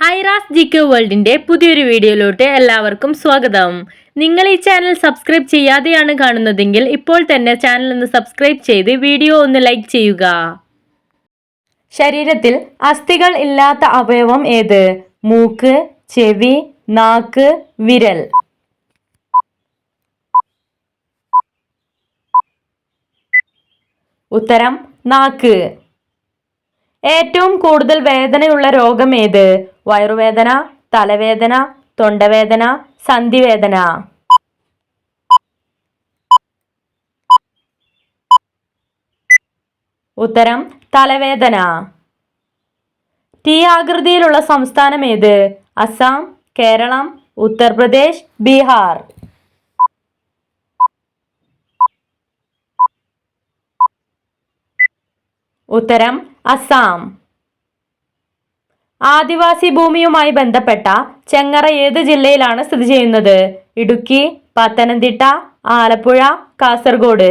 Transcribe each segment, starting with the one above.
Aira's G K വേൾഡിന്റെ പുതിയൊരു വീഡിയോയിലോട്ട് എല്ലാവർക്കും സ്വാഗതം. നിങ്ങൾ ഈ ചാനൽ സബ്സ്ക്രൈബ് ചെയ്യാതെയാണ് കാണുന്നതെങ്കിൽ ഇപ്പോൾ തന്നെ ചാനൽ ഒന്ന് സബ്സ്ക്രൈബ് ചെയ്ത് വീഡിയോ ഒന്ന് ലൈക്ക് ചെയ്യുക. ശരീരത്തിൽ അസ്ഥികൾ ഇല്ലാത്ത അവയവം ഏത്? മൂക്ക് ചെവി നാക്ക് വിരൽ. ഉത്തരം നാക്ക്. ഏറ്റവും കൂടുതൽ വേദനയുള്ള രോഗം ഏത്? വയറുവേദന തലവേദന തൊണ്ടവേദന സന്ധിവേദന. ഉത്തരം തലവേദന. ടി ആകൃതിയിലുള്ള സംസ്ഥാനം ഏത്? അസം കേരളം ഉത്തർപ്രദേശ് ബീഹാർ. ഉത്തരം അസാം ആദിവാസി ഭൂമിയുമായി ബന്ധപ്പെട്ട ചെങ്ങറ ഏത് ജില്ലയിലാണ് സ്ഥിതി ചെയ്യുന്നത്? ഇടുക്കി പത്തനംതിട്ട ആലപ്പുഴ കാസർഗോഡ്.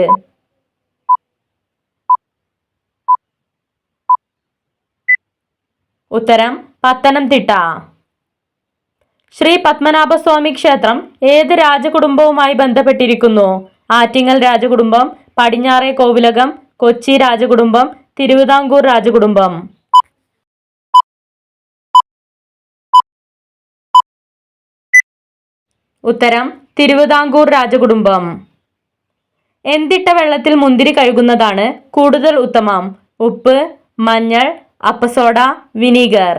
ഉത്തരം പത്തനംതിട്ട. ശ്രീ പത്മനാഭസ്വാമി ക്ഷേത്രം ഏത് രാജകുടുംബവുമായി ബന്ധപ്പെട്ടിരിക്കുന്നു? ആറ്റിങ്ങൽ രാജകുടുംബം പടിഞ്ഞാറേ കോവിലകം കൊച്ചി രാജകുടുംബം തിരുവിതാംകൂർ രാജകുടുംബം. ഉത്തരം തിരുവിതാംകൂർ രാജകുടുംബം. എന്തിട്ട വെള്ളത്തിൽ മുന്തിരി കഴുകുന്നതാണ് കൂടുതൽ ഉത്തമം. ഉപ്പ് മഞ്ഞൾ അപ്പസോഡ വിനീഗർ.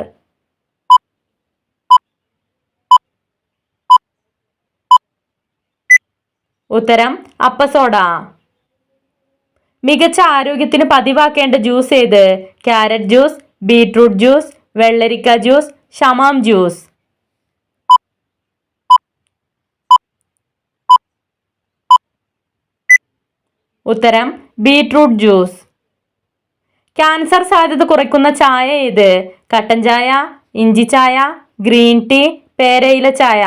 ഉത്തരം അപ്പസോഡ. മികച്ച ആരോഗ്യത്തിന് പതിവാക്കേണ്ട ജ്യൂസ് ഏത്? ക്യാരറ്റ് ജ്യൂസ് ബീട്രൂട്ട് ജ്യൂസ് വെള്ളരിക്ക ജ്യൂസ് ഷമാം ജ്യൂസ്. ഉത്തരം ബീട്രൂട്ട് ജ്യൂസ്. ക്യാൻസർ സാധ്യത കുറയ്ക്കുന്ന ചായ ഏത്? കട്ടൻ ചായ ഇഞ്ചി ചായ ഗ്രീൻ ടീ പേരയില ചായ.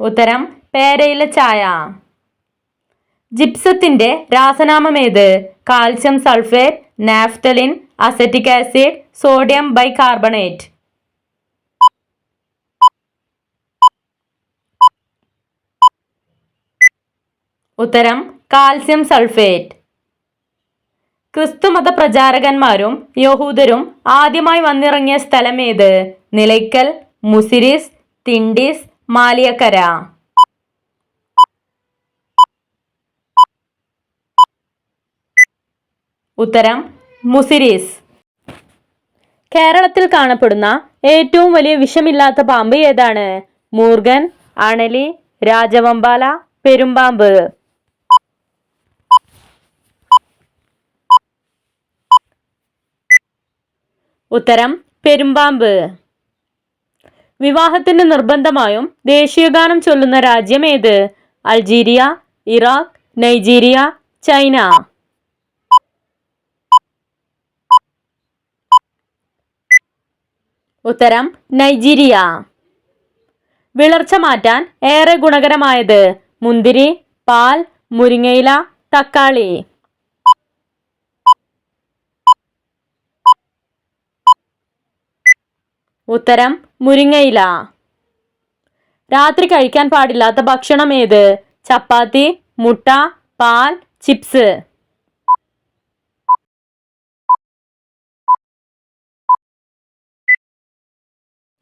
ഉത്തരം പേരയില ചായ. ജിപ്സത്തിന്റെ രാസനാമം ഏത് calcium sulphate naphthalene acetic acid sodium bicarbonate. ഉത്തരം കാൽസ്യം സൾഫേറ്റ്. ക്രിസ്തുമത പ്രചാരകന്മാരും യഹൂദരും ആദ്യമായി വന്നിറങ്ങിയ സ്ഥലം ഏത് നിലയ്ക്കൽ മുസിരിസ് തിണ്ടിസ് മാലിയക്കര. ഉത്തരം മുസിരീസ്. കേരളത്തിൽ കാണപ്പെടുന്ന ഏറ്റവും വലിയ വിഷമില്ലാത്ത പാമ്പ് ഏതാണ്? മൂർഗൻ അണലി രാജവമ്പാല പെരുമ്പാമ്പ്. ഉത്തരം പെരുമ്പാമ്പ്. വിവാഹത്തിന് നിർബന്ധമായും ദേശീയഗാനം ചൊല്ലുന്ന രാജ്യം ഏത് അൾജീരിയ ഇറാഖ് നൈജീരിയ ചൈന. ഉത്തരം നൈജീരിയ. വിളർച്ച മാറ്റാൻ ഏറെ ഗുണകരമായത് മുന്തിരി പാൽ മുരിങ്ങയില തക്കാളി. ഉത്തരം മുരിങ്ങയില. രാത്രി കഴിക്കാൻ പാടില്ലാത്ത ഭക്ഷണം ഏത്? ചപ്പാത്തി മുട്ട പാൽ ചിപ്സ്.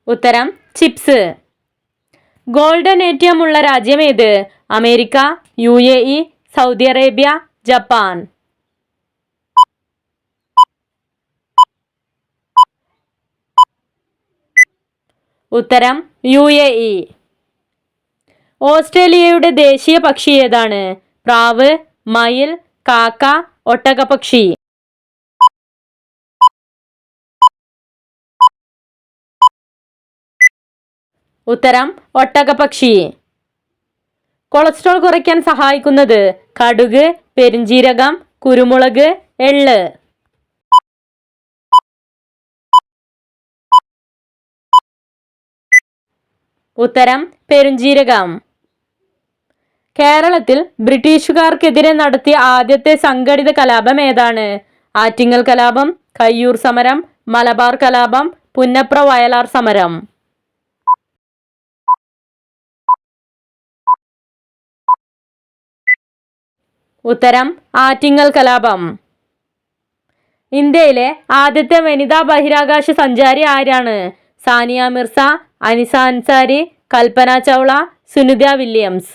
ഉത്തരം ചിപ്സ്. ഗോൾഡൻ എ ഉള്ള രാജ്യം ഏത്? America U A E Saudi Arabia Japan. ഉത്തരം യു എ ഇ. ഓസ്ട്രേലിയയുടെ ദേശീയ പക്ഷി ഏതാണ്? പ്രാവ് മയിൽ കാക്ക ഒട്ടകപക്ഷി ഉത്തരം ഒട്ടകപക്ഷി കൊളസ്ട്രോൾ കുറയ്ക്കാൻ സഹായിക്കുന്നത് കടുക് പെരിഞ്ജീരകം കുരുമുളക് എള്ള്. ഉത്തരം പെരുംജീരകം. കേരളത്തിൽ ബ്രിട്ടീഷുകാർക്കെതിരെ നടത്തിയ ആദ്യത്തെ സംഘടിത കലാപം ഏതാണ്? ആറ്റിങ്ങൽ കലാപം കയ്യൂർ സമരം മലബാർ കലാപം പുന്നപ്ര വയലാർ സമരം. ഉത്തരം ആറ്റിങ്ങൽ കലാപം. ഇന്ത്യയിലെ ആദ്യത്തെ വനിതാ ബഹിരാകാശ സഞ്ചാരി ആരാണ്? സാനിയ മിർസ അനിസ അൻസാരി കൽപ്പന ചൗള സുനിത വില്യംസ്.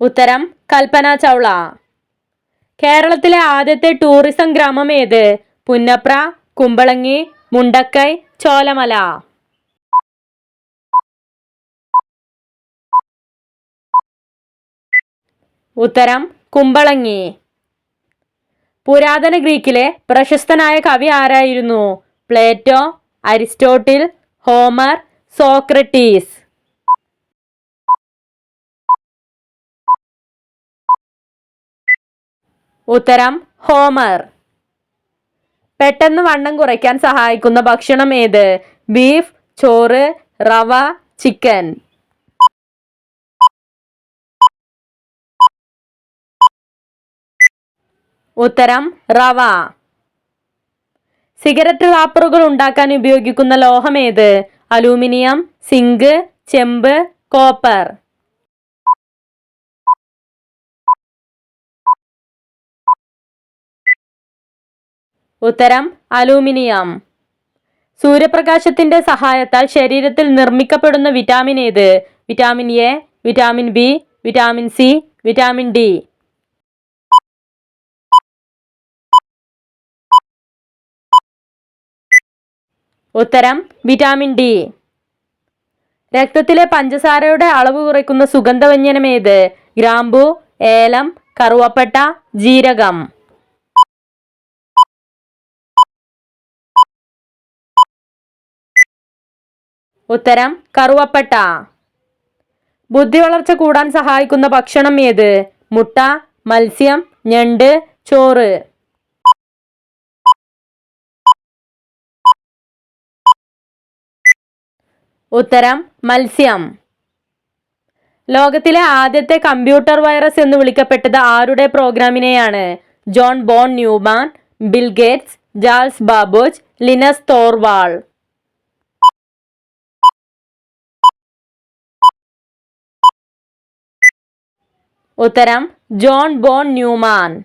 ഉത്തരം കൽപ്പന ചൗള. കേരളത്തിലെ ആദ്യത്തെ ടൂറിസം ഗ്രാമം ഏത്? പുന്നപ്ര കുമ്പളങ്ങി മുണ്ടക്കൈ ചോലമല. ഉത്തരം കുമ്പളങ്ങി. പുരാതന ഗ്രീക്കിലെ പ്രശസ്തനായ കവി ആരായിരുന്നു? Plato Aristotle Homer Socrates. ഉത്തരം ഹോമർ. പെട്ടെന്ന് വണ്ണം കുറയ്ക്കാൻ സഹായിക്കുന്ന ഭക്ഷണം ഏത്? ബീഫ് ചോറ് റവ ചിക്കൻ. ഉത്തരം റവ. സിഗരറ്റ് റാപ്പറുകൾ ഉണ്ടാക്കാൻ ഉപയോഗിക്കുന്ന ലോഹം ഏത് അലൂമിനിയം സിങ്ക് ചെമ്പ് കോപ്പർ. ഉത്തരം അലൂമിനിയം. സൂര്യപ്രകാശത്തിന്റെ സഹായത്താൽ ശരീരത്തിൽ നിർമ്മിക്കപ്പെടുന്ന വിറ്റാമിൻ ഏത്? Vitamin A vitamin B vitamin C vitamin D. ഉത്തരം വിറ്റാമിൻ ഡി. രക്തത്തിലെ പഞ്ചസാരയുടെ അളവ് കുറയ്ക്കുന്ന സുഗന്ധവ്യഞ്ജനം ഏത് ഗ്രാമ്പു ഏലം കറുവപ്പട്ട ജീരകം. ഉത്തരം കറുവപ്പട്ട. ബുദ്ധി വളർച്ച കൂടാൻ സഹായിക്കുന്ന ഭക്ഷണം ഏത്? മുട്ട മത്സ്യം ഞണ്ട് ചോറ്. ഉത്തരം മത്സ്യം. ലോകത്തിലെ ആദ്യത്തെ കമ്പ്യൂട്ടർ വൈറസ് എന്ന് വിളിക്കപ്പെട്ടത് ആരുടെ പ്രോഗ്രാമിനെയാണ്? John Von Neumann Bill Gates Charles Babbage Linus Torvalds. ഉത്തരം ജോൺ ബോൺ ന്യൂമാൻ.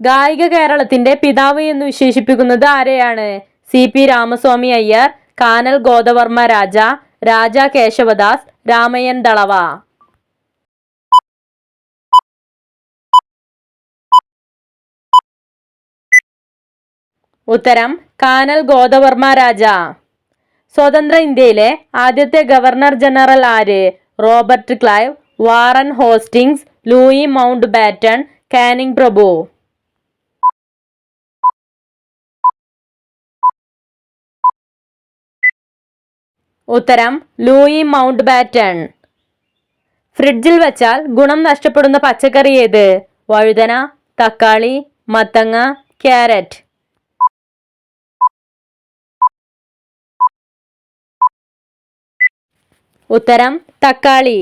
ഗായിക കേരളത്തിന്റെ പിതാവ് എന്ന് വിശേഷിപ്പിക്കുന്നത് ആരെയാണ്? C P Ramaswamy Iyer കാനൽ Godavarma Raja Raja Kesavadas Ramayyan Dalawa. ഉത്തരം കാനൽ ഗോദവർമ്മ രാജ. സ്വതന്ത്ര ഇന്ത്യയിലെ ആദ്യത്തെ ഗവർണർ ജനറൽ ആര്? Robert Clive Warren Hastings Louis Mountbatten Canning പ്രഭു. ഉത്തരം ലൂയി മൗണ്ട് ബാറ്റൺ ഫ്രിഡ്ജിൽ വെച്ചാൽ ഗുണം നഷ്ടപ്പെടുന്ന പച്ചക്കറി ഏത്? വഴുതന തക്കാളി മത്തങ്ങ ക്യാരറ്റ്. ഉത്തരം തക്കാളി.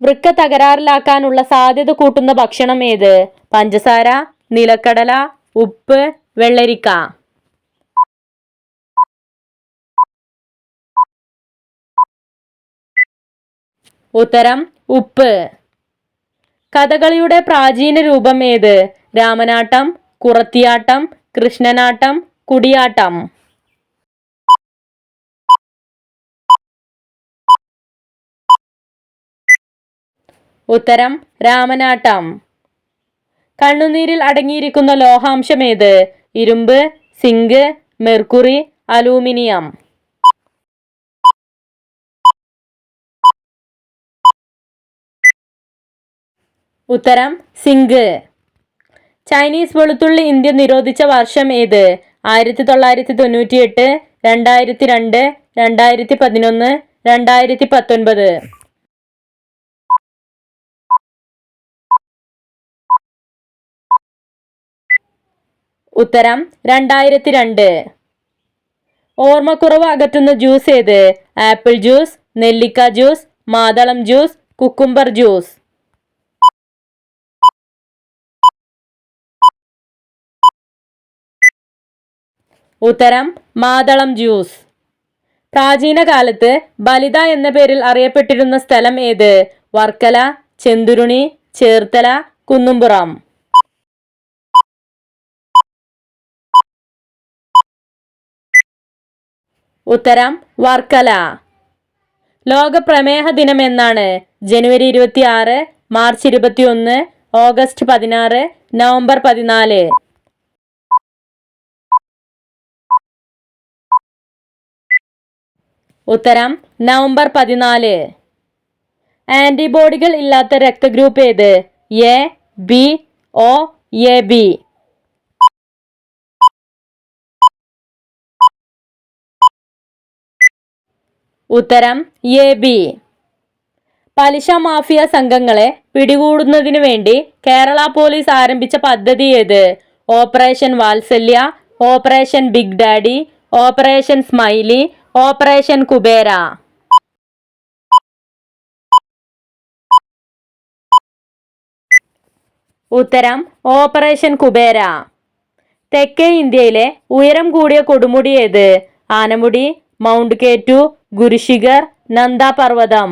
വൃക്ക തകരാറിലാക്കാനുള്ള സാധ്യത കൂട്ടുന്ന ഭക്ഷണം ഏത്? പഞ്ചസാര നിലക്കടല ഉപ്പ് വെള്ളരിക്ക. ഉത്തരം ഉപ്പ്. കഥകളിയുടെ പ്രാചീന രൂപം ഏത്? രാമനാട്ടം കുറത്തിയാട്ടം കൃഷ്ണനാട്ടം കുടിയാട്ടം. ഉത്തരം രാമനാട്ടം. കണ്ണുനീരിൽ അടങ്ങിയിരിക്കുന്ന ലോഹാംശം ഏത്? ഇരുമ്പ് സിങ്ക് മെർക്കുറി അലൂമിനിയം. ഉത്തരം സിങ്ക്. ചൈനീസ് വെളുത്തുള്ളി ഇന്ത്യ നിരോധിച്ച വർഷം ഏത്? ആയിരത്തി തൊള്ളായിരത്തി തൊണ്ണൂറ്റി എട്ട് രണ്ടായിരത്തി രണ്ട് രണ്ടായിരത്തി പതിനൊന്ന് രണ്ടായിരത്തി പത്തൊൻപത് ഉത്തരം രണ്ടായിരത്തി രണ്ട് ഓർമ്മക്കുറവ് അകറ്റുന്ന ജ്യൂസ് ഏത്? ആപ്പിൾ ജ്യൂസ് നെല്ലിക്ക ജ്യൂസ് മാതളം ജ്യൂസ് കുക്കുംബർ ജ്യൂസ്. ഉത്തരം മാതളം ജ്യൂസ്. പ്രാചീന കാലത്ത് ബലിത എന്ന പേരിൽ അറിയപ്പെട്ടിരുന്ന സ്ഥലം ഏത്? വർക്കല ചെന്തുരുണി ചേർത്തല കുന്നുംപുറം. ഉത്തരം വർക്കല. ലോക പ്രമേഹ ദിനം എന്നാണ്. ജനുവരി ഇരുപത്തി ആറ് മാർച്ച് ഇരുപത്തി ഒന്ന് ഓഗസ്റ്റ് പതിനാറ് നവംബർ പതിനാല്. ഉത്തരം നവംബർ പതിനാല്. ആന്റിബോഡികൾ ഇല്ലാത്ത രക്തഗ്രൂപ്പ് ഏത്? A B O A B. ഉത്തരം എ ബി. പലിശ മാഫിയ സംഘങ്ങളെ പിടികൂടുന്നതിനു വേണ്ടി കേരള പോലീസ് ആരംഭിച്ച പദ്ധതി ഏത്? Operation Vatsalya operation big daddy operation smiley operation Kubera. ഉത്തരം ഓപ്പറേഷൻ കുബേര. തെക്കേ ഇന്ത്യയിലെ ഉയരം കൂടിയ കൊടുമുടി ഏത്? ആനമുടി മൗണ്ട് കേറ്റു ഗുരുശിഖർ നന്ദാപർവതം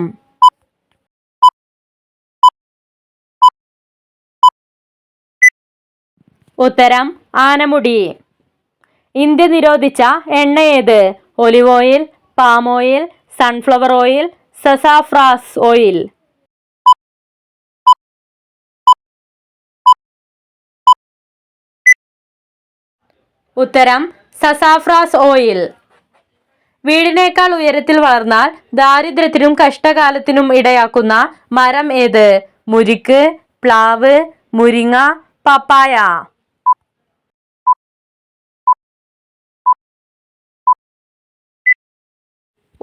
ഉത്തരം ആനമുടി. ഇന്ത്യ നിരോധിച്ച എണ്ണ ഏത്? Olive oil palm oil sunflower oil sassafras oil. ഉത്തരം സസാഫ്രാസ് ഓയിൽ. വീടിനേക്കാൾ ഉയരത്തിൽ വളർന്നാൽ ദാരിദ്ര്യത്തിനും കഷ്ടകാലത്തിനും ഇടയാക്കുന്ന മരം ഏത്? മുരിക്ക് പ്ലാവ് മുരിങ്ങ പപ്പായ.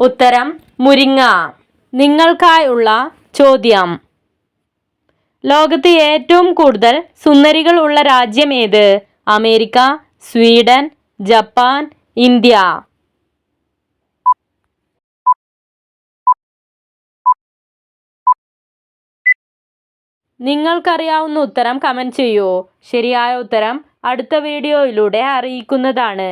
ഉത്തരം മുരിങ്ങ. നിങ്ങൾക്കായുള്ള ചോദ്യം. ലോകത്ത് ഏറ്റവും കൂടുതൽ സുന്ദരികൾ ഉള്ള രാജ്യം ഏത്? America Sweden Japan India. നിങ്ങൾക്കറിയാവുന്ന ഉത്തരം കമന്റ് ചെയ്യൂ. ശരിയായ ഉത്തരം അടുത്ത വീഡിയോയിലൂടെ അറിയിക്കുന്നതാണ്.